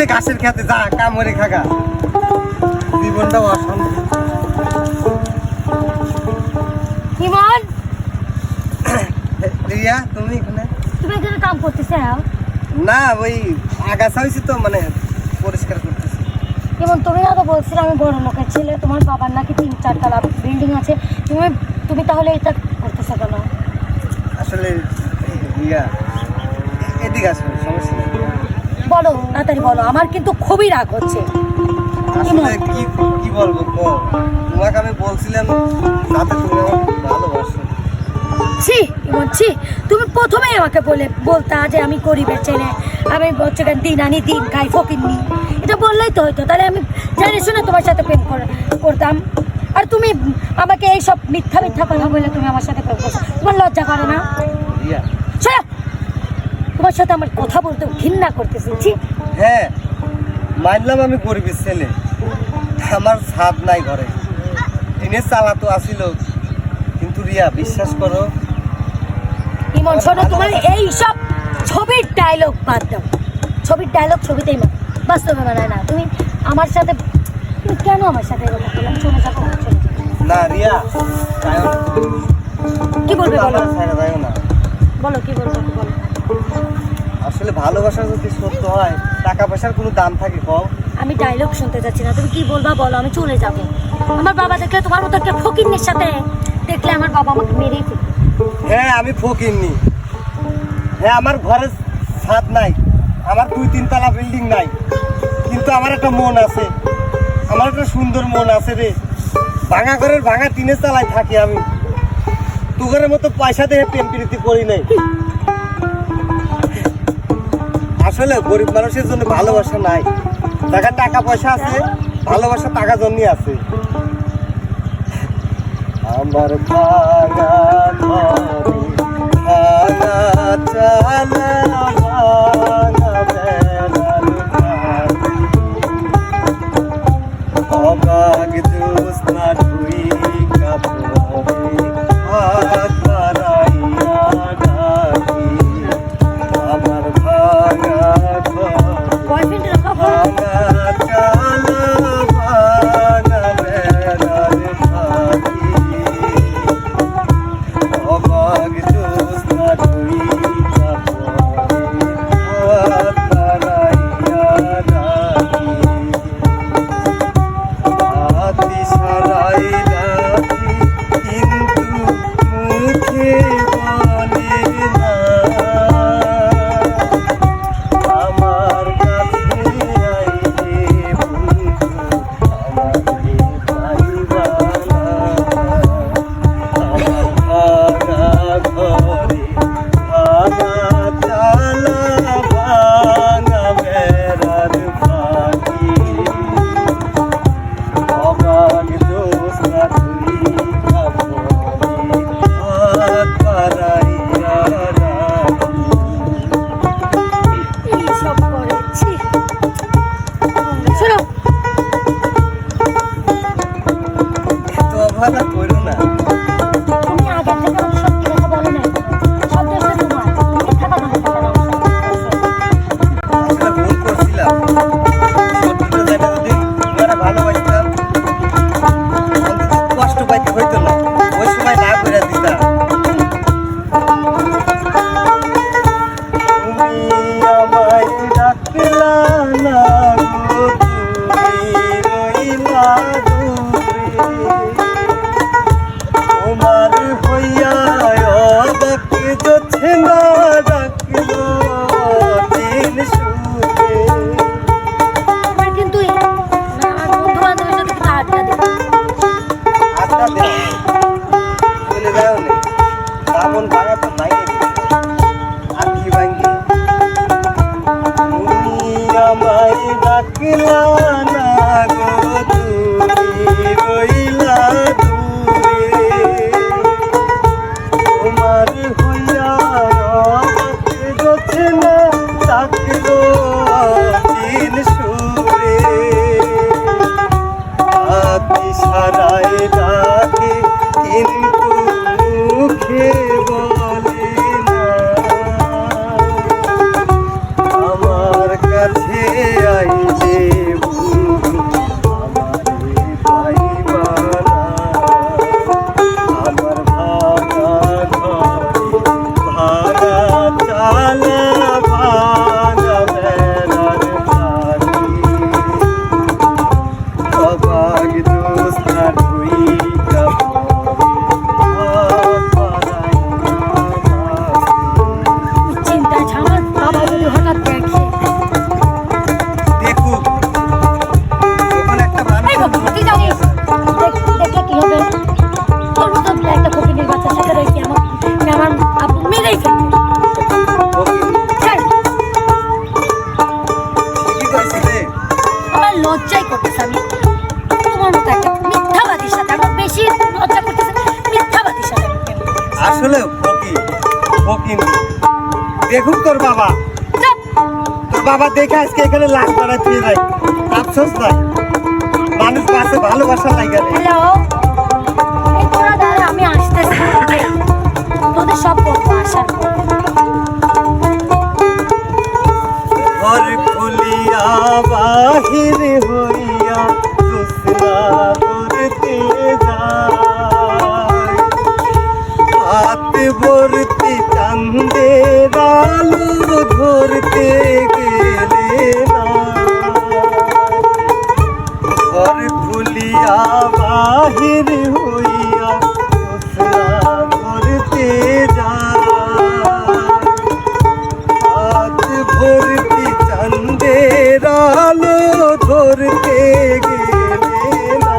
দিছে ঘাসের খেতে যা কামড়ে খাগা জীবনটা ইমন! রিয়া তুমি এখানে? তুমি এখানে কাম করতেছে না? ওই আগাছা হয়েছে তো মানে পরিষ্কার করতেছি। তুমি না তো বলছিলে আমি বড় লোকের ছেলে তোমার বাবার নাকি তিন চারতলা বিল্ডিং আছে। তুমি তুমি তাহলে এটা করতেছো কেন? আসলে রিয়া এদিকে আসলে সমস্যা বলো তাড়াতাড়ি বলো আমার কিন্তু খুবই রাগ হচ্ছে। আসলে কি কি বলব কো তোমাকে আমি বলছিলাম যাতে তুমি আমাকে ভালোবাসো। ছি ইমন ছি তুমি প্রথমেই আমাকে বলে বলতা যে আমি গরিবের ছেলে আমি হচ্ছে দিন আনি দিন খাই ফকির নি। এটা বললেই তো হতো তাহলে আমি জানি শুনে তোমার সাথে প্রেম কর- করতাম। আর তুমি আমাকে এইসব মিথ্যা মিথ্যা কথা বলে তুমি আমার সাথে প্রেম করছ তোমার লজ্জা করে না? তোমার সাথে আমার কথা বলতে ঘৃণা করতেছি ছি। হ্যাঁ মানলাম আমি গরিবের ছেলে। আমার ছাদ নাই ঘরে। টিনের চালা তো আসিল কিন্তু রিয়া বিশ্বাস করো। ইমন শোনো তোমার এই সব ছবির ডায়লগ বাদ দাও। ছবির ডায়লগ ছবিতেই মানে বাস্তবে মানায় না। তুমি আমার সাথে তুমি কেন আমার সাথে এরকম করলাম চলে যাব না রিয়া কি বলবে বলো? না। বলো কি বলব বলো। আসলে ভালোবাসা যদি সত্য হয় টাকা পয়সার কোনো দাম থাকে কও? আমি ডায়লগ শুনতে যাচ্ছি না। তুমি কি বলবা বলো আমি চলে যাব। আমার বাবা দেখলে তোমার মতো একটা ফকিন্নের সাথে দেখলে আমার বাবা আমাকে মেরেই ফেলবে। হ্যাঁ আমি ফকিরনি হ্যাঁ আমার ঘরে ছাদ নাই। আমার দুই তিন তলা বিল্ডিং নাই। কিন্তু আমার একটা মন আছে। আমার একটা সুন্দর মন আছে রে। ভাঙা ঘরের ভাঙা টিনের চালায় থাকি আমি। তুগরের মতো পয়সা দিয়ে প্রেম প্রীতি করি নাই। আসলে গরিব মানুষের জন্য ভালোবাসা নাই। টাকা টাকা পয়সা আছে, ভালোবাসা টাকা জন্যই আছে। আমার ভাঙা চালা, ভাঙা ಇಲ್ಲ ফকির ফকির দেখুন তোর বাবা। তোর বাবা দেখে আজকে এখানে লাশ বাড়ায় তুই যাই আফসোস নাই মানুষ কাছে ভালোবাসা আমি আসতেছি। তোদের সব বলব আসার ঘর খুলিয়া বাহির হইয়া ধরতে গেলে না?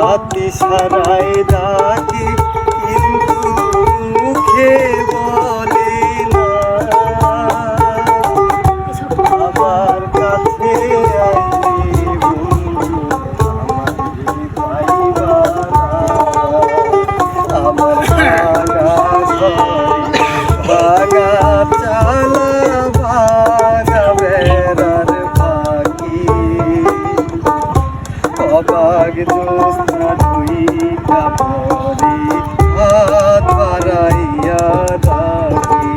হাতি সারায় জ্যোৎস্না ঢুইকা পরে হাত বাড়াইয়া রাখি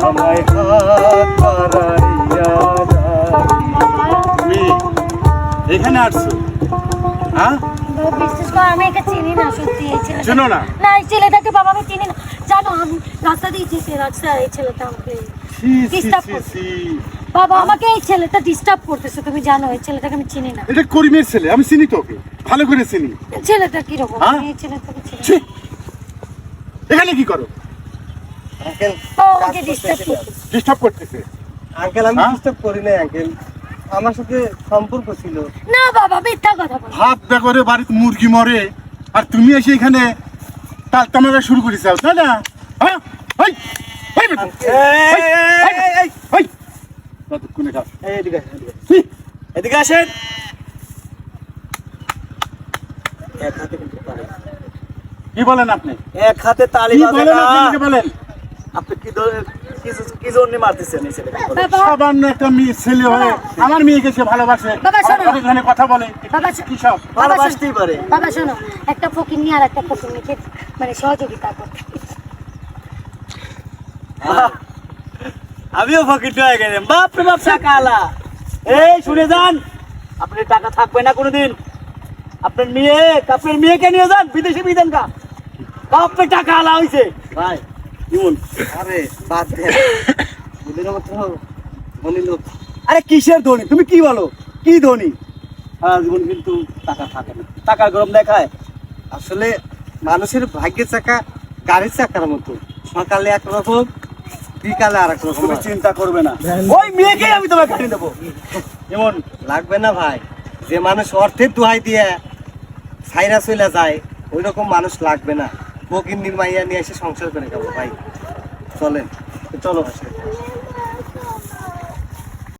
আমায় হাত বাড়াইয়া রাখি তুমি এখানে আসছো? হ্যাঁ? বিশ্বাস কর আমি একে চিনি না সত্যি এই ছেলেটা চেনো না? না এই ছেলেটাকে বাবা আমি চিনি না। জানো আমি রাস্তা দিয়ে যেতে রাস্তা এই ছেলেটা আমাকে করছে। বাবা আমাকে এই ছেলেটা ডিস্টার্ব করতেছে তুমি জানো এই ছেলেটাকে আমি চিনি না। এটা করিমের ছেলে আমি চিনি তোকে ভালো করে চিনি। এই ছেলেটা কীরকম হ্যাঁ? আমি এই ছেলেটাকে চিনি এখানে কি করো? আঙ্কেল ও আমাকে ডিস্টার্ব করতেছে। ডিস্টার্ব করতেছে? আঙ্কেল আমি হ্যাঁ? ডিস্টার্ব করি না আঙ্কেল। আমার সাথে সম্পর্ক ছিল। না বাবা মিথ্যা কথা বলো। ভাত বেগরে বাড়িতে মুরগি মরে আর তুমি এসে এখানে তাল তামাকা শুরু করেছ তাই না? হ্যাঁ? এই বেটা, এই, এই, এই, এই। ততক্ষণে খাও। এদিকে আসেন, এদিকে আসেন। ছি! এদিকে আসেন। এক হাতে কিন্তু তালি। কি বলেন আপনি? এক হাতে তালি বাজে বলেন আপনি আমাকে বলেন? আপনি কি কি- কি জন্য মারতেছেন এই ছেলেকে? বাবা। সামান্য একটা মেয়ে ছেলে হয়ে আমার মেয়েকে সে ভালোবাসে। এখানে কথা বলে। কি সব? ভালোবাসতেই পারে। বাবা শোনো। একটা ফকির নিয়ে আর একটা ফকির নিয়ে মানে সহযোগিতা করতে। আমিও ফকির হয়ে গেলাম। বাপ রে বাপ টাকা আলা এই শুনে যান। আপনি টাকা থাকবে না কোনোদিন। আপনার মেয়ে আপনার মেয়েকে নিয়ে যান বিদেশে বিদেন কা বাপরে টাকা আলা হইছে। ভাই ইমন। আরে বাদ দে। বুঝলেন মতো ধনী লোক। আরে কিসের ধনী? তুমি কি বলো? কি ধনী? সারা জীবন কিন্তু টাকা থাকে না। টাকা গরম দেখায়। আসলে মানুষের ভাগ্যের চাকা গাড়ির চাকার মতো। সকালে একরকম বিকালে আর তুমি চিন্তা করবে না। ওই মেয়েকেই আমি তোমাকে গাড়ি দেবো যেমন লাগবে না ভাই যে মানুষ অর্থের দোহাই দিয়ে সাইরা চলে যায় ওই রকম মানুষ লাগবে না। বকিন্দির নির্মাইয়া নিয়ে এসে সংসার করে যাব ভাই। চলেন চলো।